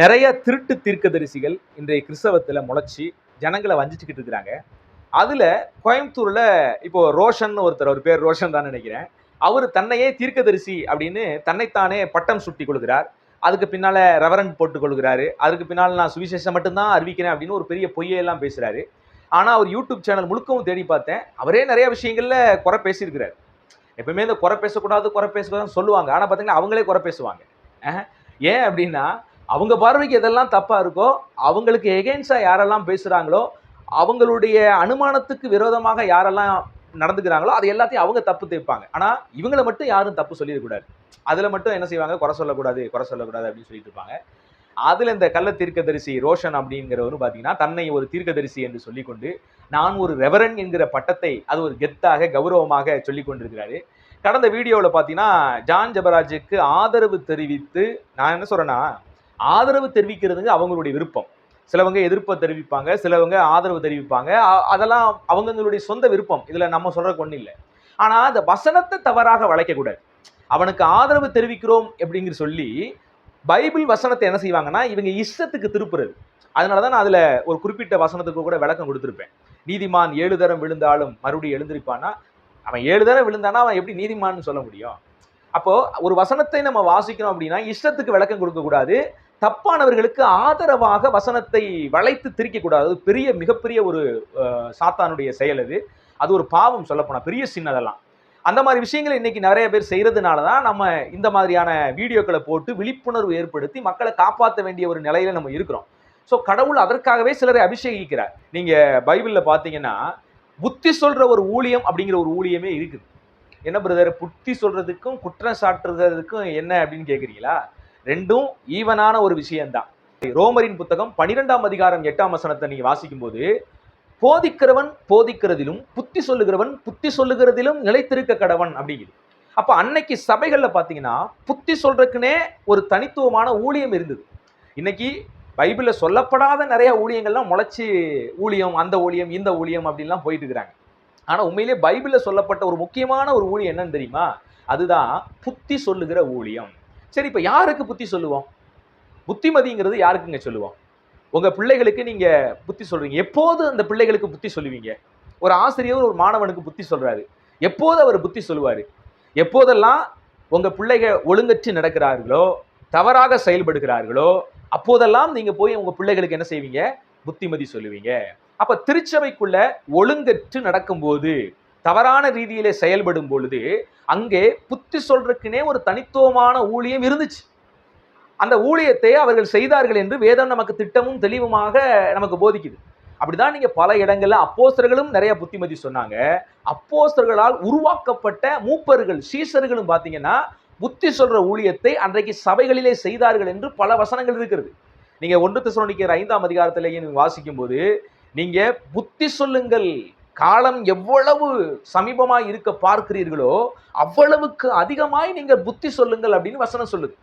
நிறைய திருட்டு தீர்க்கதரிசிகள் இன்றைய கிறிஸ்தவத்தில் முளைச்சி ஜனங்களை வஞ்சிச்சுக்கிட்டு இருக்கிறாங்க. அதில் கோயம்புத்தூரில் இப்போ ரோஷன் ஒருத்தர் அவர் பேர் ரோஷன் தான் நினைக்கிறேன். அவர் தன்னையே தீர்க்கதரிசி அப்படின்னு தன்னைத்தானே பட்டம் சுட்டி கொள்கிறார். அதுக்கு பின்னால் ரெவரண்ட் போட்டு கொள்கிறாரு. அதுக்கு பின்னால் நான் சுவிசேஷம் மட்டும்தான் அறிவிக்கிறேன் அப்படின்னு ஒரு பெரிய பொய்யெல்லாம் பேசுகிறாரு ஆனால் அவர் யூடியூப் சேனல் முழுக்கவும் தேடி பார்த்தேன். அவரே நிறைய விஷயங்களில் குறை பேசியிருக்கிறார். எப்பவுமே இந்த குறை பேசக்கூடாது குறை பேசக்கூடாதுன்னு சொல்லுவாங்க. ஆனால் பார்த்தீங்கன்னா அவங்களே குறை பேசுவாங்க. ஏன் அப்படின்னா அவங்க பார்வைக்கு எதெல்லாம் தப்பாக இருக்கோ அவங்களுக்கு எகெயின்ஸ்டாக யாரெல்லாம் பேசுகிறாங்களோ அவங்களுடைய அனுமானத்துக்கு விரோதமாக யாரெல்லாம் நடந்துக்கிறாங்களோ அது எல்லாத்தையும் அவங்க தப்பு தைப்பாங்க ஆனால் இவங்களை மட்டும் யாரும் தப்பு சொல்லிடக்கூடாது. அதில் மட்டும் என்ன செய்வாங்க? குறை சொல்லக்கூடாது குறை சொல்லக்கூடாது அப்படின்னு சொல்லிட்டு இருப்பாங்க. அதில் இந்த கள்ள தீர்க்கதரிசி ரோஷன் அப்படிங்கிறவரும் பார்த்தீங்கன்னா தன்னை ஒரு தீர்க்கதரிசி என்று சொல்லிக்கொண்டு நான் ஒரு ரெவரன் என்கிற பட்டத்தை அது ஒரு கெத்தாக கௌரவமாக சொல்லி கொண்டிருக்கிறாரு. கடந்த வீடியோவில் பார்த்தீங்கன்னா ஜான் ஜபராஜுக்கு ஆதரவு தெரிவித்து நான் என்ன சொல்கிறேன்னா ஆதரவு தெரிவிக்கிறதுங்க அவங்களுடைய விருப்பம். சிலவங்க எதிர்ப்பை தெரிவிப்பாங்க சிலவங்க ஆதரவு தெரிவிப்பாங்க. அதெல்லாம் அவங்கங்களுடைய சொந்த விருப்பம். இதில் நம்ம சொல்கிறக்கு ஒன்றும் இல்லை. ஆனால் அந்த வசனத்தை தவறாக வளைக்கக்கூடாது அவனுக்கு ஆதரவு தெரிவிக்கிறோம் அப்படிங்கிற சொல்லி பைபிள் வசனத்தை என்ன செய்வாங்கன்னா இவங்க இஷ்டத்துக்கு திருப்புறது. அதனால தான் நான் அதில் ஒரு குறிப்பிட்ட வசனத்துக்கு கூட விளக்கம் கொடுத்துருப்பேன். நீதிமான் ஏழு தரம் விழுந்தாலும் மறுபடியும் எழுந்திருப்பானா அவன் ஏழு தரம் விழுந்தானா அவன் எப்படி நீதிமான்னு சொல்ல முடியும்? அப்போ ஒரு வசனத்தை நம்ம வாசிக்கணும் அப்படின்னா இஷ்டத்துக்கு விளக்கம் கொடுக்கக்கூடாது தப்பானவர்களுக்கு ஆதரவாக வசனத்தை வளைத்து திரிக்கக்கூடாது. அது பெரிய மிகப்பெரிய ஒரு அஹ், சாத்தானுடைய செயல் அது. அது ஒரு பாவம் சொல்லப்போனால் பெரிய சின்னதெல்லாம் அந்த மாதிரி விஷயங்களை இன்னைக்கு நிறைய பேர் செய்கிறதுனால தான் நம்ம இந்த மாதிரியான வீடியோக்களை போட்டு விழிப்புணர்வு ஏற்படுத்தி மக்களை காப்பாற்ற வேண்டிய ஒரு நிலையில நம்ம இருக்கிறோம். ஸோ கடவுள் அதற்காகவே சிலரை அபிஷேகிக்கிறார். நீங்க பைபிளில் பார்த்தீங்கன்னா புத்தி சொல்ற ஒரு ஊழியம் அப்படிங்கிற ஒரு ஊழியமே இருக்குது. என்ன பிரதர் புத்தி சொல்றதுக்கும் குற்றம் சாட்டுறதுக்கும் என்ன அப்படின்னு கேட்குறீங்களா ரெண்டும் ஈவனான ஒரு விஷயம்தான். ரோமரின் புத்தகம் பனிரெண்டாம் அதிகாரம் எட்டாம் வசனத்தை நீங்க வாசிக்கும்போது போதிக்கிறவன் போதிக்கிறதிலும் புத்தி சொல்லுகிறவன் புத்தி சொல்லுகிறதிலும் நிலைத்திருக்க கடவன் அப்படிங்குது. அப்ப அன்னைக்கு சபைகள்ல பாத்தீங்கன்னா புத்தி சொல்றதுக்குனே ஒரு தனித்துவமான ஊழியம் இருந்தது. இன்னைக்கு பைபிள்ல சொல்லப்படாத நிறைய ஊழியங்கள்லாம் முளைச்சி ஊழியம் அந்த ஊழியம் இந்த ஊழியம் அப்படின்லாம் போயிட்டு இருக்கிறாங்க. ஆனா உண்மையிலே பைபிள்ல சொல்லப்பட்ட ஒரு முக்கியமான ஒரு ஊழியம் என்னன்னு தெரியுமா? அதுதான் புத்தி சொல்லுகிற ஊழியம். சரி இப்போ யாருக்கு புத்தி சொல்லுவோம்? புத்திமதிங்கிறது யாருக்குங்க சொல்லுவோம்? உங்க பிள்ளைகளுக்கு நீங்க புத்தி சொல்றீங்க. எப்போது அந்த பிள்ளைகளுக்கு புத்தி சொல்லுவீங்க? ஒரு ஆசிரியர் ஒரு மாணவனுக்கு புத்தி சொல்றாரு. எப்போது அவர் புத்தி சொல்லுவாரு? எப்போதெல்லாம் உங்க பிள்ளைகள் ஒழுங்கற்று நடக்கிறார்களோ தவறாக செயல்படுகிறார்களோ அப்போதெல்லாம் நீங்க போய் உங்க பிள்ளைகளுக்கு என்ன செய்வீங்க? புத்திமதி சொல்லுவீங்க. அப்ப திருச்சபைக்குள்ள ஒழுங்கற்று நடக்கும்போது தவறான ரீதியிலே செயல்படும் பொழுது அங்கே புத்தி சொல்றதுக்குனே ஒரு தனித்துவமான ஊழியம் இருந்துச்சு. அந்த ஊழியத்தை அவர்கள் செய்தார்கள் என்று வேதம் நமக்கு திட்டமும் தெளிவுமாக நமக்கு போதிக்குது. அப்படிதான் நீங்க பல இடங்கள்ல அப்போஸ்தர்களும் நிறைய புத்திமதி சொன்னாங்க. அப்போஸ்தர்களால் உருவாக்கப்பட்ட மூப்பர்கள் சீசர்களும் பார்த்தீங்கன்னா புத்தி சொல்ற ஊழியத்தை அன்றைக்கு சபைகளிலே செய்தார்கள் என்று பல வசனங்கள் இருக்கிறது. நீங்க ஒன்று தெசலோனிக்கர் ஐந்தாம் அதிகாரத்திலேயே வாசிக்கும் போது நீங்க புத்தி சொல்லுங்கள் காலம் எவ்வளவு சமீபமாய் இருக்க பார்க்கிறீர்களோ அவ்வளவுக்கு அதிகமாய் நீங்கள் புத்தி சொல்லுங்கள் அப்படின்னு வசனம் சொல்லுது.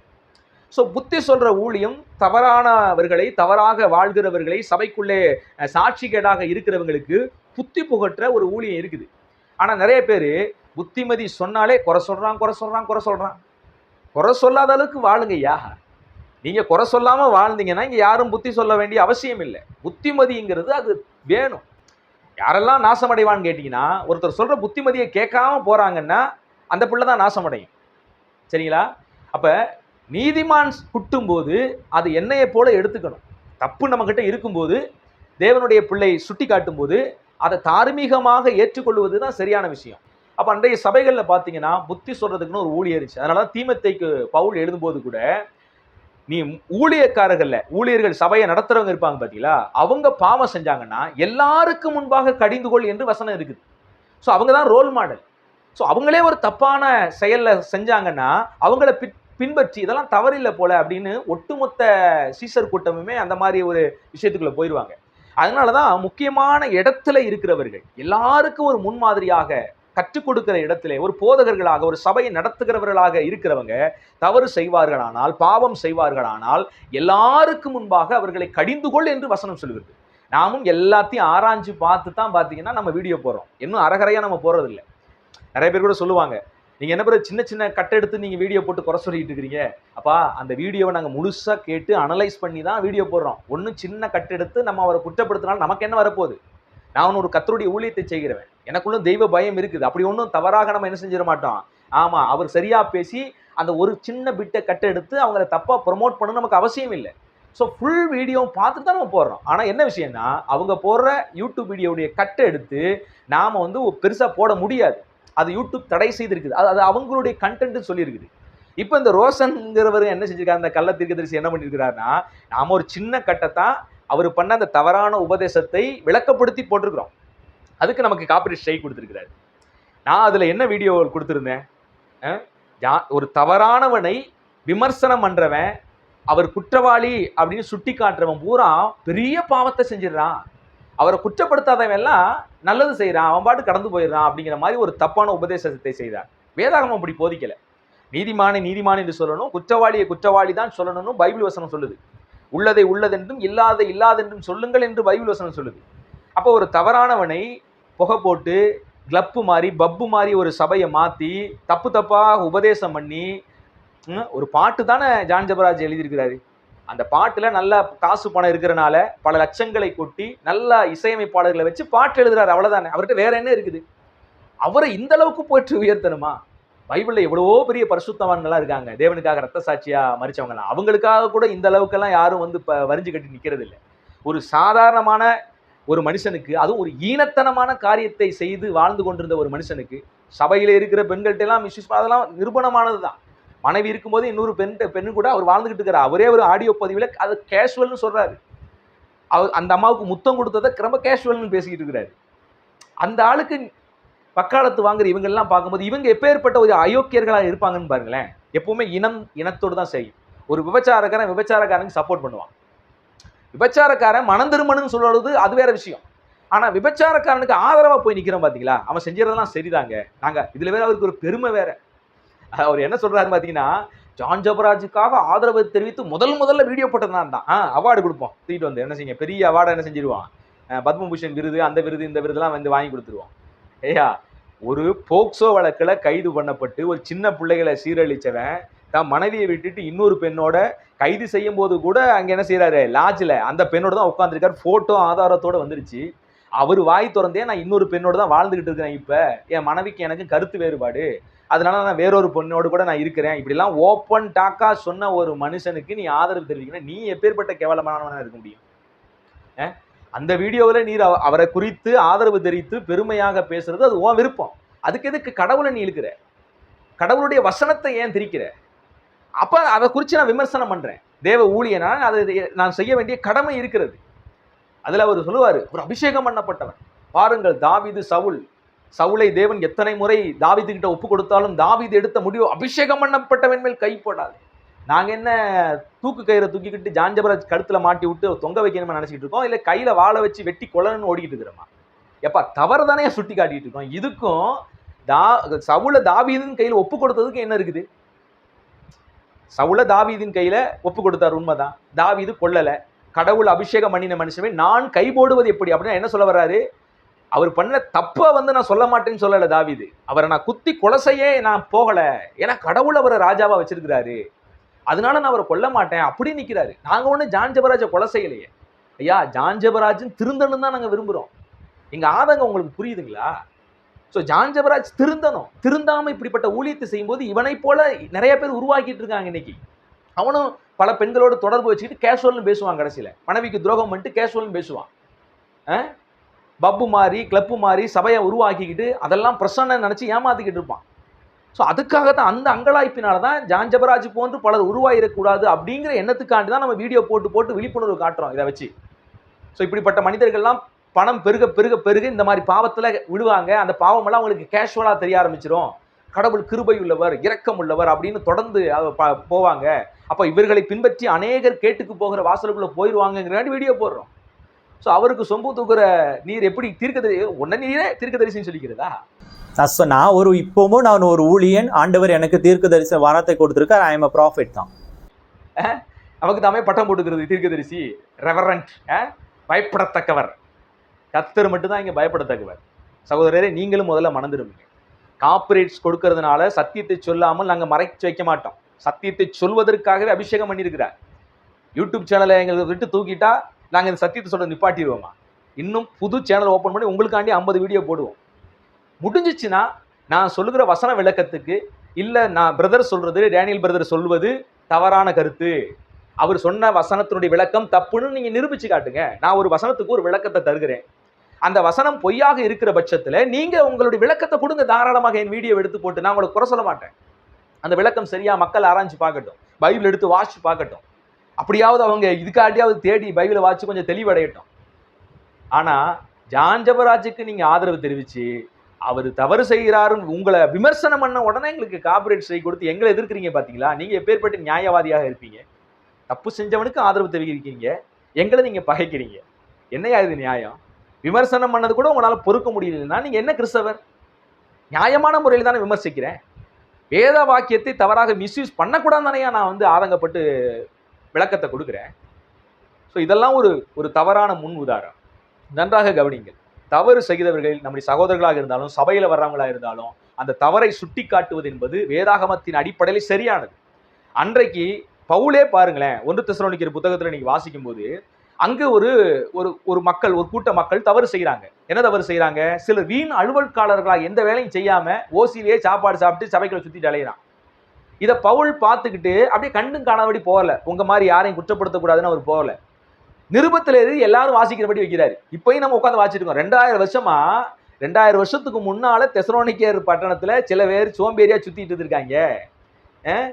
ஸோ புத்தி சொல்கிற ஊழியம் தவறானவர்களை தவறாக வாழ்கிறவர்களை சபைக்குள்ளே சாட்சிகேடாக இருக்கிறவங்களுக்கு புத்தி புகற்ற ஒரு ஊழியம் இருக்குது. ஆனால் நிறைய பேர் புத்திமதி சொன்னாலே குறை சொல்கிறான் குறை சொல்கிறான் குறை சொல்கிறான் குறை சொல்லாத அளவுக்கு வாழுங்க ஐயா. நீங்கள் குறை சொல்லாமல் வாழ்ந்தீங்கன்னா இங்கே யாரும் புத்தி சொல்ல வேண்டிய அவசியம் இல்லை. புத்திமதிங்கிறது அது வேணும். யாரெல்லாம் நாசமடைவான்னு கேட்டிங்கன்னா ஒருத்தர் சொல்கிற புத்திமதியை கேட்காம போகிறாங்கன்னா அந்த பிள்ளை தான் நாசமடையும். சரிங்களா? அப்போ நீதிமான் குட்டும்போது அது என்னையை போல எடுத்துக்கணும். தப்பு நம்மக்கிட்ட இருக்கும்போது தேவனுடைய பிள்ளை சுட்டி காட்டும்போது அதை தார்மீகமாக ஏற்றுக்கொள்வது தான் சரியான விஷயம். அப்போ அன்றைய சபைகளில் பார்த்தீங்கன்னா புத்தி சொல்கிறதுக்குன்னு ஒரு ஊழியருச்சு அதனால தான் தீமத்தைக்கு பவுல் எழுதும்போது கூட நீ ஊழியக்காரர்கள்ல ஊழியர்கள் சபையை நடத்துறவங்க இருப்பாங்க பார்த்தீங்களா அவங்க பாவம் செஞ்சாங்கன்னா எல்லாருக்கும் முன்பாக கடிந்து கொள் என்று வசனம் இருக்குது. ஸோ அவங்க தான் ரோல் மாடல் ஸோ அவங்களே ஒரு தப்பான செயலில் செஞ்சாங்கன்னா அவங்கள பின் பின்பற்றி இதெல்லாம் தவறில்லை போல அப்படின்னு ஒட்டுமொத்த சீசர் கூட்டமுமே அந்த மாதிரி ஒரு விஷயத்துக்குள்ள போயிடுவாங்க அதனால தான் முக்கியமான இடத்துல இருக்கிறவர்கள் எல்லாருக்கும் ஒரு முன்மாதிரியாக கற்றுக் கொடுக்கிற இடத்திலே ஒரு போதகர்களாக ஒரு சபையை நடத்துகிறவர்களாக இருக்கிறவங்க தவறு செய்வார்களானால் பாவம் செய்வார்களானால் எல்லாருக்கும் முன்பாக அவர்களை கடிந்து கொள் என்று வசனம் சொல்கிறது நாமும் எல்லாத்தையும் ஆராய்ஞ்சு பார்த்து தான் பார்த்தீங்கன்னா நம்ம வீடியோ போடுறோம். இன்னும் அரகரையாக நம்ம போடுறதில்ல நிறைய பேர் கூட சொல்லுவாங்க நீங்கள் என்ன பிறகு சின்ன சின்ன கட் எடுத்து நீங்கள் வீடியோ போட்டு குறை சொல்லிட்டு இருக்கிறீங்க? அப்பா அந்த வீடியோவை நாங்கள் முழுசாக கேட்டு அனலைஸ் பண்ணி தான் வீடியோ போடுறோம். ஒன்றும் சின்ன கட் எடுத்து நம்ம அவரை குற்றப்படுத்தினாலும் நமக்கு என்ன வரப்போகுது? நான் ஒரு கத்தருடைய ஊழியத்தை செய்கிறவன். எனக்குள்ள தெய்வ பயம் இருக்குது. அப்படி ஒன்றும் தவறாக நம்ம என்ன செஞ்சிட மாட்டோம்? ஆமாம் அவர் சரியாக பேசி அந்த ஒரு சின்ன பிட்டை கட்ட எடுத்து அவங்கள தப்பாக ப்ரொமோட் பண்ண நமக்கு அவசியம் இல்லை. ஸோ ஃபுல் வீடியோ பார்த்துட்டு தான் நம்ம போடுறோம் ஆனால் என்ன விஷயம்னா அவங்க போடுற யூடியூப் வீடியோடைய கட்டை எடுத்து நாம் வந்து பெருசாக போட முடியாது. அது யூடியூப் தடை செய்திருக்குது. அது அது அவங்களுடைய கண்டென்ட் சொல்லியிருக்குது. இப்போ இந்த ரோஷன்ங்கிறவர் என்ன செஞ்சிருக்காரு? அந்த கள்ள தீர்க்கதரிசி என்ன பண்ணியிருக்கிறாருன்னா நாம் ஒரு சின்ன கட்டத்தான் அவர் பண்ண அந்த தவறான உபதேசத்தை விளக்கப்படுத்தி போட்டிருக்கிறோம். அதுக்கு நமக்கு காப்பீடு ஸ்ட்ரைக் கொடுத்துருக்கிறாரு. நான் அதில் என்ன வீடியோ கொடுத்துருந்தேன்? ஒரு தவறானவனை விமர்சனம் பண்ணுறவன் அவர் குற்றவாளி அப்படின்னு சுட்டி காட்டுறவன் பூரா பெரிய பாவத்தை செஞ்சிடறான். அவரை குற்றப்படுத்தாதவன் எல்லாம் நல்லது செய்கிறான் அவன் பாட்டு கடந்து போயிடுறான் அப்படிங்கிற மாதிரி ஒரு தப்பான உபதேசத்தை செய்தார். வேதாகமம் அப்படி போதிக்கலை. நீதிமானை நீதிமான் என்று சொல்லணும் குற்றவாளியை குற்றவாளி தான் சொல்லணும்னு பைபிள் வசனம் சொல்லுது. உள்ளதை உள்ளதென்றும் இல்லாத இல்லாதென்றும் சொல்லுங்கள் என்று பைபிள் வசனம் சொல்லுது. அப்போ ஒரு தவறானவனை புகை போட்டு கிளப்பு மாதிரி பப்பு மாதிரி ஒரு சபையை மாற்றி தப்பு தப்பாக உபதேசம் பண்ணி ஒரு பாட்டு தானே ஜான் ஜபராஜ் எழுதியிருக்கிறாரு. அந்த பாட்டில் நல்ல காசு பணம் இருக்கிறனால பல லட்சங்களை கொட்டி நல்ல இசையமைப்பாளர்களை வச்சு பாட்டு எழுதுறாரு அவ்வளோதானே அவர்கிட்ட வேற என்ன இருக்குது? அவரை இந்த அளவுக்கு போயிட்டு உயர்த்தணுமா? பைபிளில் எவ்வளவோ பெரிய பரிசுத்தவான்களாக இருக்காங்க. தேவனுக்காக ரத்த சாட்சியாக மறிச்சவங்கலாம் அவங்களுக்காக கூட இந்த அளவுக்கெல்லாம் யாரும் வந்து இப்போ வரிஞ்சு கட்டி நிற்கிறது இல்லை ஒரு சாதாரணமான ஒரு மனுஷனுக்கு அதுவும் ஒரு ஈனத்தனமான காரியத்தை செய்து வாழ்ந்து கொண்டிருந்த ஒரு மனுஷனுக்கு சபையில் இருக்கிற பெண்கள்ட்ட எல்லாம் மிஸ்யூஸ் அதெல்லாம் நிரூபணமானது தான் மனைவி இருக்கும்போது இன்னொரு பெண் பெண்ணு கூட அவர் வாழ்ந்துகிட்டு இருக்கிறார் அவரே ஒரு ஆடியோ பதிவில் அது கேஷுவல்னு சொல்கிறாரு அவர் அந்த அம்மாவுக்கு முத்தம் கொடுத்ததை ரொம்ப கேஷுவல்னு பேசிக்கிட்டு இருக்கிறாரு. அந்த ஆளுக்கு வக்காலத்து வாங்குற இவங்கெல்லாம் பார்க்கும்போது இவங்க எப்பேற்பட்ட ஒரு அயோக்கியர்களாக இருப்பாங்கன்னு பாருங்களேன். எப்பவுமே இனம் இனத்தோடு தான் செய்யும். ஒரு விபச்சாரக்காரன் விபச்சாரக்காரனுக்கு சப்போர்ட் பண்ணுவான். விபச்சாரக்காரன் மனம் சொல்றது அது வேற விஷயம். ஆனால் விபச்சாரக்காரனுக்கு ஆதரவாக போய் நிற்கிறோம் பார்த்தீங்களா அவன் செஞ்சதெல்லாம் சரிதாங்க. நாங்கள் இதில் வேற அவருக்கு ஒரு பெருமை வேற. அவர் என்ன சொல்றாரு பார்த்தீங்கன்னா ஜான் ஜபராஜுக்காக ஆதரவு தெரிவித்து முதல் முதல்ல வீடியோ போட்டது தான். ஆ அவார்டு கொடுப்போம். தூக்கிட்டு வந்து என்ன செய்யுங்க? பெரிய அவார்டை என்ன செஞ்சிருவான்? பத்மபூஷன் விருது அந்த விருது இந்த விருதுலாம் வந்து வாங்கி கொடுத்துருவோம். ஐயா ஒரு போக்சோ வழக்கில் கைது பண்ணப்பட்டு ஒரு சின்ன பிள்ளைகளை சீரழிச்சவன் தான் மனைவியை விட்டுட்டு இன்னொரு பெண்ணோட கைது செய்யும் போது கூட அங்கே என்ன செய்கிறாரு லாட்ஜில் அந்த பெண்ணோட தான் உட்காந்துருக்காரு ஃபோட்டோ ஆதாரத்தோட வந்துருச்சு. அவர் வாய் திறந்தே நான் இன்னொரு பெண்ணோட தான் வாழ்ந்துக்கிட்டு இருக்கிறேன் இப்போ. என் மனைவிக்கு எனக்கு கருத்து வேறுபாடு. அதனால நான் வேறொரு பொண்ணோடு கூட நான் இருக்கிறேன். இப்படிலாம் ஓப்பன் டாக்காக சொன்ன ஒரு மனுஷனுக்கு நீ ஆதரவு தெரிவிக்கணும். நீ எப்பேற்பட்ட கேவலமானவனாக இருக்க முடியும்? ஆ? அந்த வீடியோவில் நீர் அவ- அவரை குறித்து ஆதரவு தெரிவித்து பெருமையாக பேசுறது அது உன் விருப்பம். அதுக்கு எதுக்கு கடவுளை நீ இழுக்கிற? கடவுளுடைய வசனத்தை ஏன் திரிக்கிற? அப்போ அதை குறித்து நான் விமர்சனம் பண்றேன். தேவ ஊழியனா? அதை நான் செய்ய வேண்டிய கடமை இருக்கிறது. அதில் அவர் சொல்லுவாரு ஒரு அபிஷேகம் பண்ணப்பட்டவன். பாருங்கள் தாவீது சவுல். சவுளை தேவன் எத்தனை முறை தாவீது கிட்ட ஒப்பு கொடுத்தாலும் தாவீது எடுத்த முடிவு அபிஷேகம் பண்ணப்பட்டவன் மேல் கை போடாது. நாங்கள் என்ன தூக்கு கயிறை தூக்கிக்கிட்டு ஜான்ஜபராஜ் கழுத்துல மாட்டி விட்டு தொங்க வைக்கணும்னு நினச்சிக்கிட்டு இருக்கோம்? இல்லை கையில வாழை வச்சு வெட்டி கொல்லணும்னு ஓடிக்கிட்டு இருக்கிறோமா? எப்பா தவறு தானே சுட்டி காட்டிட்டு இருக்கோம். இதுக்கும் தா சவுல தாவீதின் கையில் ஒப்பு கொடுத்ததுக்கு என்ன இருக்குது? சவுல தாவீதின் கையில ஒப்பு கொடுத்தார் உண்மைதான். தாவீது கொல்லலை. கடவுள் அபிஷேகம் பண்ணின மனுஷமே. நான் கை போடுவது எப்படி? அப்படின்னா என்ன சொல்ல வர்றாரு? அவர் பண்ண தப்பை வந்து நான் சொல்ல மாட்டேன்னு சொல்லலை தாவீது. அவரை நான் குத்தி கொலை செய்ய நான் போகலை. ஏன்னா கடவுள் அவரை ராஜாவாக வச்சிருக்கிறாரு. அதனால நான் அவரை கொல்ல மாட்டேன். அப்படி நிக்கிறாரு. நாங்க ஒண்ணு ஜான் ஜெபராஜை கொலை செய்யலையே. ஐயா ஜான் ஜெபராஜன் திருந்தணும் தான் நாங்க விரும்புறோம். எங்க ஆதங்கம் உங்களுக்கு புரியுதுங்களா? ஸோ ஜான் ஜெபராஜ் திருந்தணும். திருந்தாம இப்படிப்பட்ட ஊழியத்தை செய்யும்போது இவனை போல நிறைய பேர் உருவாக்கிட்டு இருக்காங்க இன்னைக்கு. அவனும் பல பெண்களோடு தொடர்பு வச்சுக்கிட்டு கேஷுவல்னு பேசுவான் கடைசியில. மனைவிக்கு துரோகம் பண்ணிட்டு கேஷுவல்னு பேசுவான். பப்பு மாதிரி கிளப்பு மாதிரி சபையை உருவாக்கிக்கிட்டு அதெல்லாம் பிரசன்ன நினைச்சு ஏமாத்திக்கிட்டு இருப்பான். ஸோ அதுக்காக தான் அந்த அங்கலாய்ப்பினால தான் ஜான்ஜபராஜ் போன்று பலர் உருவாயிடக்கூடாது அப்படிங்கிற எண்ணத்துக்காண்டி தான் நம்ம வீடியோ போட்டு போட்டு விழிப்புணர்வு காட்டுறோம் இதை வச்சு. ஸோ இப்படிப்பட்ட மனிதர்கள்லாம் பணம் பெருக பெருக பெருக இந்த மாதிரி பாவத்தில் விடுவாங்க அந்த பாவமெல்லாம் அவங்களுக்கு கேஷுவலாக தெரிய ஆரம்பிச்சிடும் கடவுள் கிருபை உள்ளவர் இரக்கம் உள்ளவர் அப்படின்னு தொடர்ந்து போவாங்க. அப்போ இவர்களை பின்பற்றி அநேகர் கேட்டுக்கு போகிற வாசலுக்குள்ளே போயிடுவாங்கங்கிறாண்டி வீடியோ போடுறோம். ஸோ அவருக்கு சொம்பு தூக்குற நீர் எப்படி தீர்க்கதரி உன்ன நீரே தீர்க்கதரிசின்னு சொல்லிக்கிறதா? நான் நான் ஒரு இப்போவும் நான் ஒரு ஊழியன் ஆண்டவர் எனக்கு தீர்க்க தரிசன வாரத்தை கொடுத்துருக்கார். ஐ எம் அ ப்ராஃபிட் தான். நமக்கு தாமே பட்டம் போட்டுக்கிறது தீர்க்கதரிசி ரெவரண்ட் பயப்படத்தக்கவர். கத்தர் மட்டும்தான் இங்கே பயப்படத்தக்கவர். சகோதரரே நீங்களும் முதல்ல மணந்துருவீங்க காப்பரேட்ஸ் கொடுக்கறதுனால சத்தியத்தை சொல்லாமல் நாங்கள் மறைச்சு வைக்க மாட்டோம். சத்தியத்தை சொல்வதற்காகவே அபிஷேகம் பண்ணியிருக்கிறார். யூடியூப் சேனலை எங்களை விட்டு தூக்கிட்டா நாங்கள் இந்த சத்தியத்தை சொல்ல நிப்பாட்டிடுவோமா? இன்னும் புது சேனல் ஓப்பன் பண்ணி உங்களுக்காண்டி ஐம்பது வீடியோ போடுவோம். முடிஞ்சிச்சுன்னா நான் சொல்லுகிற வசன விளக்கத்துக்கு இல்லை நான் பிரதர் சொல்றது டேனியல் பிரதர் சொல்வது தவறான கருத்து. அவர் சொன்ன வசனத்தினுடைய விளக்கம் தப்புன்னு நீங்க நிரூபிச்சு காட்டுங்க. நான் ஒரு வசனத்துக்கு ஒரு விளக்கத்தை தருகிறேன். அந்த வசனம் பொய்யாக இருக்கிற பட்சத்தில் நீங்க உங்களுடைய விளக்கத்தை கொடுங்க தாராளமாக என் வீடியோ எடுத்து போட்டு. நான் உங்களுக்கு குறை சொல்ல மாட்டேன். அந்த விளக்கம் சரியா மக்கள் ஆராய்ச்சி பார்க்கட்டும். பைபிள் எடுத்து வாசிச்சு பார்க்கட்டும். அப்படியாவது அவங்க இதுக்காட்டியாவது தேடி பைபிளை வாசிச்சு கொஞ்சம் தெளிவடையட்டும். ஆனா ஜான் ஜபராஜுக்கு நீங்க ஆதரவு தெரிவிச்சு அவர் தவறு செய்கிறாருன்னு உங்களை விமர்சனம் பண்ண உடனே எங்களுக்கு காப்பரேட் செய்ய கொடுத்து எங்களை எதிர்க்கிறீங்க பார்த்தீங்களா நீங்கள் எப்பேற்பட்ட நியாயவாதியாக இருப்பீங்க? தப்பு செஞ்சவனுக்கு ஆதரவு தெரிவிக்கிறீங்க. எங்களை நீங்கள் பகைக்கிறீங்க. என்னையா இது நியாயம்? விமர்சனம் பண்ணது கூட உங்களால் பொறுக்க முடியலன்னா நீங்கள் என்ன கிறிஸ்தவர்? நியாயமான முறையில் தானே விமர்சிக்கிறேன். வேத வாக்கியத்தை தவறாக மிஸ்யூஸ் பண்ணக்கூடாது தானே நான் வந்து ஆதங்கப்பட்டு விளக்கத்தை கொடுக்குறேன். ஸோ இதெல்லாம் ஒரு ஒரு தவறான முன் உதாரணம். நன்றாக கவனிங்கள். தவறு செய்தவர்கள் நம்முடைய சகோதரர்களாக இருந்தாலும் சபையில் வர்றவங்களாக இருந்தாலும் அந்த தவறை சுட்டி காட்டுவது என்பது வேதாகமத்தின் அடிப்படையில் சரியானது. அன்றைக்கு பவுலே பாருங்களேன் ஒன்று திசரோனிக்கிற புத்தகத்தில் நீங்கள் வாசிக்கும் போது அங்கே ஒரு ஒரு ஒரு மக்கள் ஒரு கூட்ட மக்கள் தவறு செய்கிறாங்க என்ன தவறு செய்கிறாங்க சிலர் வீண் அலுவல்காரர்களாக எந்த வேலையும் செய்யாமல் ஓசியிலேயே சாப்பாடு சாப்பிட்டு சபைக்குள்ள சுற்றிட்டு அலையிறான். இதை பவுல் பார்த்துக்கிட்டு அப்படியே கண்டும் காணாதபடி போகல. உங்கள் மாதிரி யாரையும் குற்றப்படுத்தக்கூடாதுன்னு அவர் போகல. நிருபத்தில் எழுதி எல்லாரும் வாசிக்கிறபடி வைக்கிறாரு. இப்பயும் நம்ம உட்காந்து வாசிச்சிருக்கோம் இருக்கோம். ரெண்டாயிரம் வருஷமா ரெண்டாயிரம் வருஷத்துக்கு முன்னால தெசரோனிக்கேர் பட்டணத்தில் சில பேர் சோம்பேறியா சுத்திட்டு இருந்திருக்காங்க.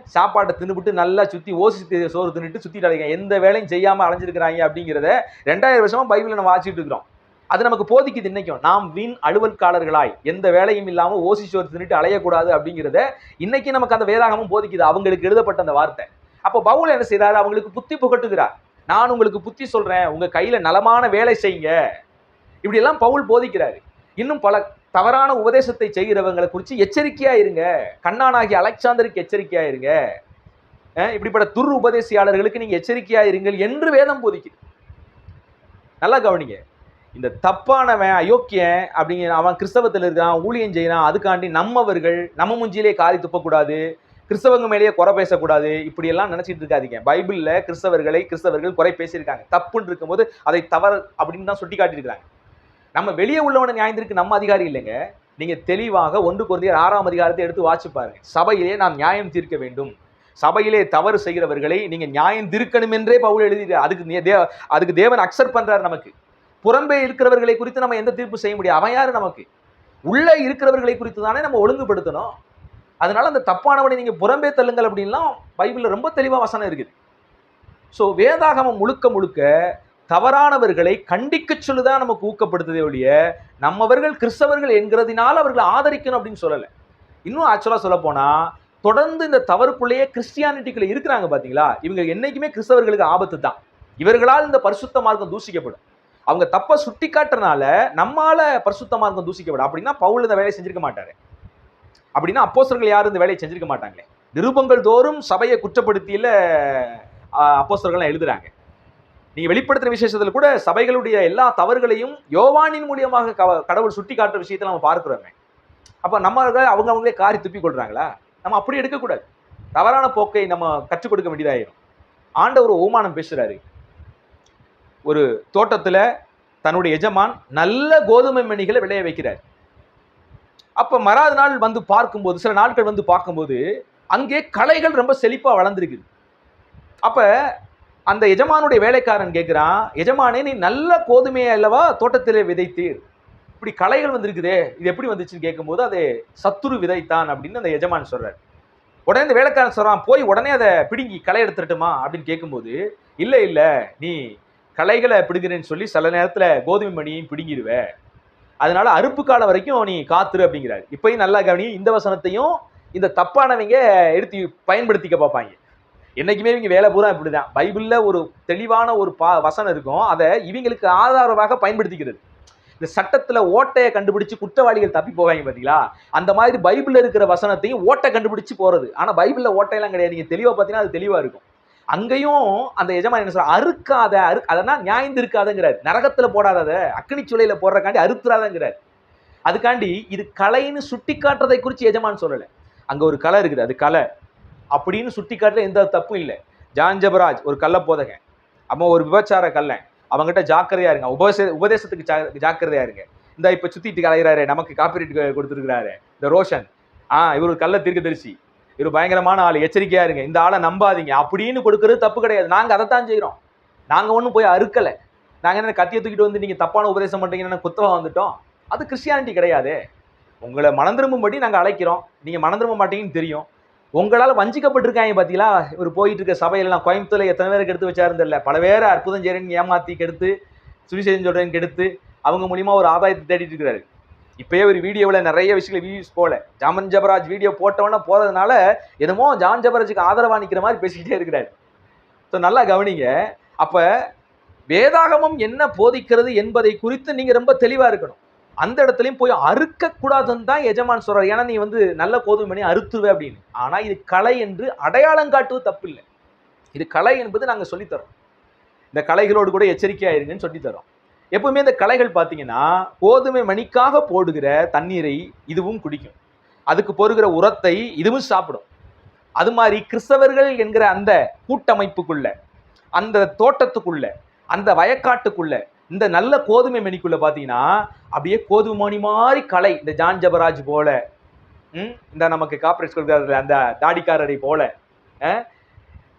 சாப்பாட்டை தின்னுபிட்டு நல்லா சுத்தி ஓசி தி- சோறு தின்னுட்டு சுத்திட்டு அலைங்க எந்த வேலையும் செய்யாம அலைஞ்சிருக்கிறாங்க அப்படிங்கிறத ரெண்டாயிரம் வருஷமா பைபிளில் நம்ம வாசிட்டு இருக்கிறோம். அது நமக்கு போதிக்குது இன்னைக்கும். நாம் வீண் அலுவல்காரர்களாய் எந்த வேலையும் இல்லாமல் ஓசி சோறு தின்னுட்டு அலையக்கூடாது அப்படிங்கிறத இன்னைக்கு நமக்கு அந்த வேதாகமும் போதிக்குது. அவங்களுக்கு எழுதப்பட்ட அந்த வார்த்தை. அப்போ பவுல் என்ன செய்கிறார் அவங்களுக்கு புத்தி புகட்டுகிறார். நான் உங்களுக்கு புத்தி சொல்றேன் உங்க கையில நலமான வேலை செய்யுங்க. இப்படி எல்லாம் பவுல் போதிக்கிறாரு. இன்னும் பல தவறான உபதேசத்தை செய்கிறவங்களை குறித்து எச்சரிக்கையா இருங்க. கண்ணானாகி அலெக்சாந்தருக்கு எச்சரிக்கையா இருங்க. இப்படிப்பட்ட துர் உபதேசியாளர்களுக்கு நீங்க எச்சரிக்கையா இருங்கள் என்று வேதம் போதிக்குது. நல்லா கவனிங்க. இந்த தப்பானவன் அயோக்கியன் அப்படிங்கிற அவன் கிறிஸ்தவத்தில் இருக்கான் ஊழியம் செய்யறான் அதுக்காண்டி நம்மவர்கள் நம்ம முஞ்சிலே காரி துப்பக்கூடாது. கிறிஸ்தவங்க மேலேயே குறை பேசக்கூடாது இப்படி எல்லாம் நினைச்சிட்டு இருக்காதீங்க. பைபிள்ல கிறிஸ்தவர்களை கிறிஸ்தவர்கள் குறை பேசியிருக்காங்க. தப்புன்னு இருக்கும்போது அதை தவறு அப்படின்னு தான் சுட்டி காட்டியிருக்காங்க நம்ம வெளியே உள்ளவன நியாயந்திருக்கு நம்ம அதிகாரி இல்லைங்க. நீங்க தெளிவாக ஒன்று குருந்தியர் ஆறாம் அதிகாரத்தை எடுத்து வாட்சி பாருங்க. சபையிலே நாம் நியாயம் தீர்க்க வேண்டும். சபையிலே தவறு செய்கிறவர்களை நீங்க நியாயம் திருக்கணும் என்றே பவுல் எழுதி அதுக்கு நே- தே- அதுக்கு தேவன் அக்செப்ட் பண்றாரு நமக்கு. புறம்பே இருக்கிறவர்களை குறித்து நம்ம எந்த தீர்ப்பு செய்ய முடியும்? அவன் யாரு நமக்கு? உள்ளே இருக்கிறவர்களை குறித்து தானே நம்ம ஒழுங்குபடுத்தணும். அதனால அந்த தப்பானவனை நீங்க புறம்பே தள்ளுங்கள் அப்படின்லாம் பைபிள்ல ரொம்ப தெளிவா வசனம் இருக்குது. ஸோ வேதாகமம் முழுக்க முழுக்க தவறானவர்களை கண்டிக்க சொல்லுதான் நமக்கு ஊக்கப்படுத்துதே ஒழிய நம்மவர்கள் கிறிஸ்தவர்கள் என்கிறதுனால அவர்களை ஆதரிக்கணும் அப்படின்னு சொல்லலை. இன்னும் ஆக்சுவலாக சொல்ல போனா தொடர்ந்து இந்த தவறுக்குள்ளேயே கிறிஸ்டியானிட்டிக்குள்ள இருக்கிறாங்க பார்த்தீங்களா இவங்க என்னைக்குமே கிறிஸ்தவர்களுக்கு ஆபத்து தான். இவர்களால் இந்த பரிசுத்த மார்க்கம் தூசிக்கப்படும். அவங்க தப்பை சுட்டி காட்டுறனால நம்மால பரிசுத்த மார்க்கம் தூசிக்கப்படும். அப்படின்னா பவுல் இந்த வேலையை செஞ்சிருக்க மாட்டாரு. அப்படின்னா அப்போசர்கள் யாரும் இந்த வேலையை செஞ்சிருக்க மாட்டாங்களே. நிருபங்கள் தோறும் சபையை குற்றப்படுத்தியில் அப்போசர்கள்லாம் எழுதுறாங்க. நீங்கள் வெளிப்படுத்துகிற விசேஷத்தில் கூட சபைகளுடைய எல்லா தவறுகளையும் யோவானின் மூலியமாக கவ- கடவுள் சுட்டி காட்டுற விஷயத்தை நம்ம பார்க்குறோமே. அப்போ நம்ம அவங்க அவங்களே காரி துப்பி கொள்கிறாங்களா நம்ம அப்படி எடுக்கக்கூடாது. தவறான போக்கை நம்ம கற்றுக் கொடுக்க வேண்டியதாயிரும். ஆண்டவர் ஓமானம் பேசுகிறாரு ஒரு தோட்டத்தில் தன்னுடைய எஜமான் நல்ல கோதுமை மணிகளை விளைய வைக்கிறார். அப்போ மறாத நாள் வந்து பார்க்கும்போது சில நாட்கள் வந்து பார்க்கும்போது அங்கே கலைகள் ரொம்ப செழிப்பாக வளர்ந்துருக்குது. அப்போ அந்த எஜமானுடைய வேலைக்காரன் கேட்குறான் எஜமானே நீ நல்ல கோதுமையை அல்லவா தோட்டத்திலே விதைத்தீர்? இப்படி கலைகள் வந்திருக்குதே இது எப்படி வந்துச்சுன்னு கேட்கும்போது அது சத்துரு விதைத்தான் அப்படின்னு அந்த எஜமான் சொல்கிறார் உடனே இந்த வேலைக்காரன் சொல்கிறான் போய் உடனே அதை பிடுங்கி களை எடுத்துட்டுமா அப்படின்னு கேட்கும்போது இல்லை இல்லை நீ களைகளை பிடுங்குறேன்னு சொல்லி சில நேரத்தில் கோதுமை மணியையும் பிடுங்கிடுவேன் அதனால அறுப்பு காலம் வரைக்கும் நீ காத்துரு அப்படிங்கிறாரு. இப்பயும் நல்லா கவனி இந்த வசனத்தையும் இந்த தப்பானவங்க எடுத்து பயன்படுத்திக்க பார்ப்பாங்க. என்னைக்குமே இவங்க வேலை பூரா இப்படிதான். பைபிளில் ஒரு தெளிவான ஒரு பா வசனம் இருக்கும். அதை இவங்களுக்கு ஆதாரமாக பயன்படுத்திக்கிறது. இந்த சட்டத்தில் ஓட்டையை கண்டுபிடிச்சு குற்றவாளிகள் தப்பி போவாங்க பார்த்தீங்களா அந்த மாதிரி பைபிளில் இருக்கிற வசனத்தையும் ஓட்டை கண்டுபிடிச்சு போகிறது ஆனால் பைபிளில் ஓட்டையெல்லாம் கிடையாது. நீங்கள் தெளிவாக பார்த்தீங்கன்னா அது தெளிவாக இருக்கும். அங்கேயும் அந்த எஜமான் என்ன சொல்ற அறுக்காத அறு அதெல்லாம் நியாயந்து இருக்காதங்கிறார். நரகத்தில் போடாதத அக்னி சுலையில் போடுறக்காண்டி அறுத்துறாதங்கிறார். அதுக்காண்டி இது கலைன்னு சுட்டி காட்டுறதை குறித்து எஜமான் சொல்லலை. அங்கே ஒரு கலை இருக்குது அது கலை. அப்படின்னு சுட்டி காட்டுற எந்த தப்பும் இல்லை. ஜான்ஜபராஜ் ஒரு கள்ள போதகன். அவன் ஒரு விபச்சார கல்லன் அவங்ககிட்ட ஜாக்கிரதையா இருங்க. உபதேச உபதேசத்துக்கு ஜா- ஜாக்கிரதையா இருங்க. இந்த இப்போ சுத்திட்டு கலைகிறாரு நமக்கு காப்பிரைட் கொடுத்துருக்கிறாரு இந்த ரோஷன். ஆ இவர் ஒரு கள்ள தீர்க்கதரிசி. இவர் பயங்கரமான ஆள். எச்சரிக்கையா இருங்க. இந்த ஆளை நம்பாதீங்க. அப்படின்னு கொடுக்கறது தப்பு கிடையாது. நாங்க அதைத்தான் செய்கிறோம் நாங்க ஒன்றும் போய் அறுக்கலை. நாங்க என்ன கத்தியை தூக்கிட்டு வந்து நீங்க தப்பான உபதேசம் பண்ணுறீங்கன்னு குத்தவா வந்துட்டோம்? அது கிறிஸ்டியானிட்டி கிடையாது. உங்களை மனந்திரும்பும்படி நாங்கள் நாங்க அழைக்கிறோம். நீங்க மனந்திரும்ப மாட்டீங்கன்னு தெரியும். உங்களால் வஞ்சிக்கப்பட்டிருக்காங்க பார்த்தீங்களா இவர் போயிட்டு இருக்க சபையெல்லாம் கோயம்புத்தூர்ல எத்தனை பேருக்கு எடுத்து வச்சாருந்தில்ல பல பேர் அற்புதம் செய்றேன்னு ஏமாத்தி கெடுத்து சுவிசேஷம் சொல்றேன்னு கெடுத்து அவங்க மூலியமா ஒரு ஆதாயத்தை தேடிட்டு இருக்கிறாரு. இப்பயே ஒரு வீடியோவில் நிறைய விஷயங்கள் வியூஸ் போல. ஜாமன் ஜபராஜ் வீடியோ போட்டவொன்னே போறதுனால என்னமோ ஜான் ஜபராஜுக்கு ஆதரவா நிற்கிற மாதிரி பேசிக்கிட்டே இருக்கிறாரு. ஸோ நல்லா கவனிங்க. அப்போ வேதாகமம் என்ன போதிக்கிறது என்பதை குறித்து நீங்கள் ரொம்ப தெளிவாக இருக்கணும். அந்த இடத்துலையும் போய் அறுக்கக்கூடாதுன்னு தான் எஜமான் சொல்கிறார் ஏன்னா நீ வந்து நல்ல கோதுமை பண்ணி அறுத்துவே அப்படின்னு. ஆனால் இது கலை என்று அடையாளம் காட்டுவது தப்பு இல்லை இது கலை என்பது நாங்கள் சொல்லித்தரோம். இந்த கலைகளோடு கூட எச்சரிக்கையா இருங்கன்னு சொல்லித்தரோம். எப்பவுமே இந்த கலைகள் பார்த்தீங்கன்னா கோதுமை மணிக்காக போடுகிற தண்ணீரை இதுவும் குடிக்கும். அதுக்கு பொறுகிற உரத்தை இதுவும் சாப்பிடும். அது மாதிரி கிறிஸ்தவர்கள் என்கிற அந்த கூட்டமைப்புக்குள்ள அந்த தோட்டத்துக்குள்ள அந்த வயக்காட்டுக்குள்ள இந்த நல்ல கோதுமை மணிக்குள்ள பார்த்தீங்கன்னா அப்படியே கோதுமை மணி மாதிரி கலை இந்த ஜான் ஜபராஜ் போல இந்த நமக்கு காப்பரேட் கொடுக்குறாரு அந்த தாடிக்காரரை போல அஹ்,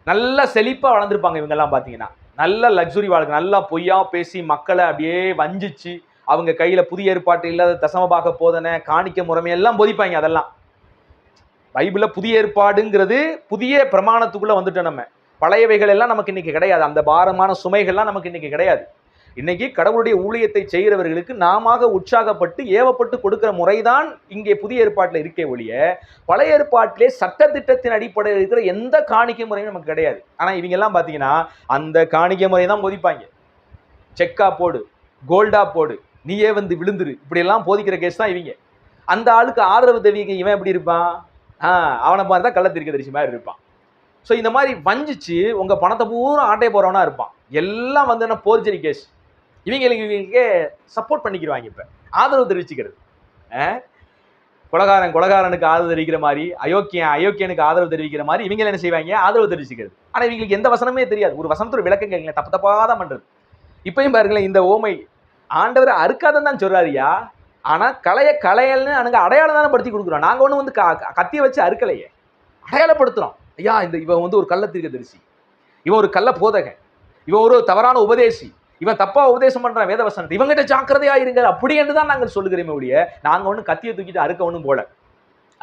நல்ல செழிப்பாக வளர்ந்துருப்பாங்க இவங்கெல்லாம் பார்த்தீங்கன்னா நல்ல லக்ஸுரி வாழ்க்கை நல்லா பொய்யா பேசி மக்களை அப்படியே வஞ்சிச்சு. அவங்க கையில புதிய ஏற்பாட்டு இல்லாத தசமபாக போதனை காணிக்க முறைமை எல்லாம் போதிப்பாங்க அதெல்லாம். பைபிள்ல புதிய ஏற்பாடுங்கிறது புதிய பிரமாணத்துக்குள்ள வந்துட்டோம் நம்ம. பழையவைகள் எல்லாம் நமக்கு இன்னைக்கு கிடையாது. அந்த பாரமான சுமைகள்லாம் நமக்கு இன்னைக்கு கிடையாது. இன்னைக்கு கடவுளுடைய ஊழியத்தை செய்கிறவர்களுக்கு நாம உற்சாகப்பட்டு ஏவப்பட்டு கொடுக்கிற முறைதான் இங்கே புதிய ஏற்பாட்டில் இருக்கே ஒழிய பழைய ஏற்பாட்டிலே சட்டத்திட்டத்தின் அடிப்படையில் இருக்கிற எந்த காணிக்கை முறையும் நமக்கு கிடையாது. ஆனால் இவங்கெல்லாம் பார்த்தீங்கன்னா அந்த காணிக்கை முறை தான் போதிப்பாங்க செக்கா போடு கோல்டா போடு நீயே வந்து விழுந்துரு இப்படியெல்லாம் போதிக்கிற கேஸ் தான் இவங்க. அந்த ஆளுக்கு ஆதரவு தெரிவிக்க இவன் எப்படி இருப்பான்? ஆ அவனை மாதிரி தான் கள்ளத்திருக்க தரிசி மாதிரி இருப்பான். ஸோ இந்த மாதிரி வஞ்சிச்சு உங்கள் பணத்தை பூரா ஆட்டை போகிறவனா இருப்பான். எல்லாம் வந்து என்ன போர்ஜரி கேஸ் இவங்களுக்கு சப்போர்ட் பண்ணிக்கிறாங்க இப்ப. ஆதரவு தெரிவிச்சுக்கிறது. ஆ? குலகாரனுக்கு ஆதரவு தெரிவிக்கிற மாதிரி அயோக்கியன் அயோக்கியனுக்கு ஆதரவு தெரிவிக்கிற மாதிரி இவங்க என்ன செய்வாங்க? ஆதரவு தெரிவிச்சுக்கிறது. ஆனா இவங்களுக்கு எந்த வசனமே தெரியாது. ஒரு வசனத்தோட விளக்கம் கேட்கல தப்பு தப்பா தான் பண்றது. இப்பயும் பாருங்களேன் இந்த ஓமை. ஆண்டவர் அறுக்காதன்னு தான் சொல்றாருயா ஆனா கலைய கலையல்னு அனுங்க அடையாளம் தானே படுத்தி கொடுக்குறோம். நாங்க ஒண்ணு வந்து க- கத்திய வச்சு அறுக்கலையே. அடையாளப்படுத்துறோம். ஐயா இந்த இவன் வந்து ஒரு கள்ளத்திற்கு தரிசி. இவன் ஒரு கள்ள போதகன். இவன் ஒரு தவறான உபதேசி. இவன் தப்பா உபதேசம் பண்றான் வேதவசனத்தை. இவங்கிட்ட ஜாக்கிரதையா இருங்க அப்படி என்று தான் நாங்கள் சொல்லுகிறோமே ஒழிய நாங்க ஒன்றும் கத்தியை தூக்கிட்டு அறுக்க ஒன்றும் போல.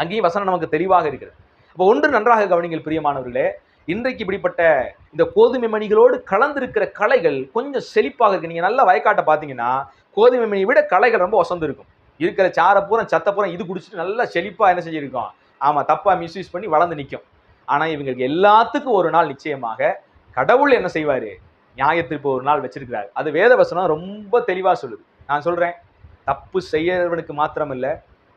அங்கேயும் வசனம் நமக்கு தெளிவாக இருக்கிறது. அப்போ ஒன்று நன்றாக கவனிங்கள் பிரியமானவர்களே. இன்றைக்கு இப்படிப்பட்ட இந்த கோதுமை மணிகளோடு கலந்திருக்கிற கலைகள் கொஞ்சம் செழிப்பாக இருக்கு. நீங்க நல்ல வயக்காட்டை பார்த்தீங்கன்னா கோதுமை மணியை விட கலைகள் ரொம்ப வசந்து இருக்கும். இருக்கிற சாரை பூரா சத்த பூரா இது குடிச்சிட்டு நல்லா செழிப்பா என்ன செஞ்சிருக்கோம்? ஆமா தப்பா மிஸ்யூஸ் பண்ணி வளர்ந்து நிற்கும் ஆனா இவங்களுக்கு எல்லாத்துக்கும் ஒரு நாள் நிச்சயமாக கடவுள் என்ன செய்வாரு? நியாயத்திற்கு ஒரு நாள் வச்சிருக்கிறார். அது வேதவசனம் ரொம்ப தெளிவாக சொல்லுது. நான் சொல்கிறேன் தப்பு செய்யறவனுக்கு மாத்திரமில்லை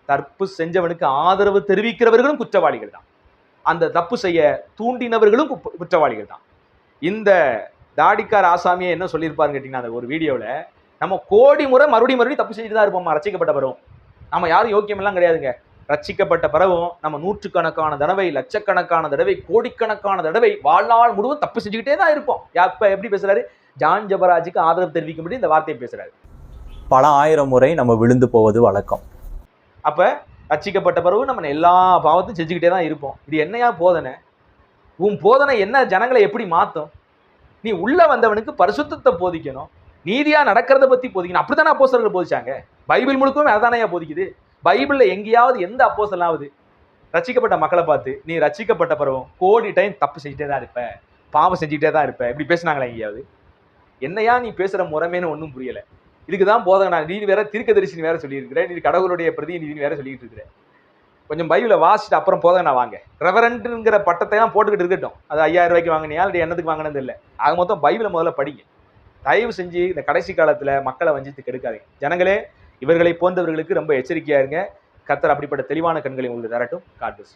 தப்பு செஞ்சவனுக்கு ஆதரவு தெரிவிக்கிறவர்களும் குற்றவாளிகள் தான். அந்த தப்பு செய்ய தூண்டினவர்களும் குற்றவாளிகள் தான். இந்த தாடிக்கார் ஆசாமியை என்ன சொல்லியிருப்பாருன்னு கேட்டிங்கன்னா அந்த ஒரு வீடியோவில் நம்ம கோடி முறை மறுபடியும் மறுபடியும் தப்பு செஞ்சுட்டு தான் இருப்போம்? ரசிக்கப்பட்ட வரும் நம்ம யாரும் யோக்கியமெல்லாம் கிடையாதுங்க. ரட்சிக்கப்பட்ட பிறகும் நம்ம நூற்றுக்கணக்கான தடவை லட்சக்கணக்கான தடவை கோடிக்கணக்கான தடவை வாழ்நாள் முழுவதும் தப்பு செஞ்சுக்கிட்டே தான் இருப்போம். அப்ப எப்படி பேசுறாரு? ஜான் ஜபராஜுக்கு ஆதரவு தெரிவிக்கும்படி இந்த வார்த்தையை பேசுறாரு. பல ஆயிரம் முறை நம்ம விழுந்து போவது வழக்கம். அப்ப ரட்சிக்கப்பட்ட பிறகு நம்ம எல்லா பாவத்தையும் செஞ்சுக்கிட்டே தான் இருப்போம். இது என்னையா போதனை? உன் போதனை என்ன? ஜனங்களை எப்படி மாத்தும்? நீ உள்ள வந்தவனுக்கு பரிசுத்தத்தை போதிக்கணும். நீதியா நடக்கிறத பத்தி போதிக்கணும். அப்படித்தானே அப்போஸ்தலர்கள் போதிச்சாங்க? பைபிள் முழுக்கமே அதானையா போதிக்குது. பைபிளில் எங்கேயாவது எந்த அப்போசலாவது ரச்சிக்கப்பட்ட மக்களை பார்த்து நீ ரச்சிக்கப்பட்ட பருவம் கோடி டைம் தப்பு செஞ்சுட்டே தான் இருப்ப பாவம் செஞ்சுக்கிட்டே தான் இருப்ப இப்படி பேசினாங்களா எங்கேயாவது? என்னையா நீ பேசுகிற முறைமேன்னு ஒன்றும் புரியலை. இதுக்கு தான் போதகனா நீ வேற தீர்க்கதரிசினி வேற சொல்லியிருக்கிற நீ கடவுளுடைய பிரதிநிதினு வேற சொல்லிட்டு இருக்கிற கொஞ்சம் பைபிளை வாசிட்டு அப்புறம் போதகனா வாங்க. ரெவரண்ட்ங்கிற பட்டத்தை எல்லாம் போட்டுக்கிட்டு இருக்கட்டும். அது ஐயாயிரம் ரூபாய்க்கு வாங்கினியா இல்லை என்னத்துக்கு வாங்கினது இல்லை ஆக மொத்தம் பைபிளை முதல்ல படிங்க. தயவு செஞ்சு இந்த கடைசி காலத்தில் மக்களை வஞ்சித்து கெடுக்காதீங்க. ஜனங்களே இவர்களை போன்றவர்களுக்கு ரொம்ப எச்சரிக்கையா இருங்க கர்த்தர் அப்படிப்பட்ட தெளிவான கண்களை உங்களுக்கு தரட்டும் காட் bless.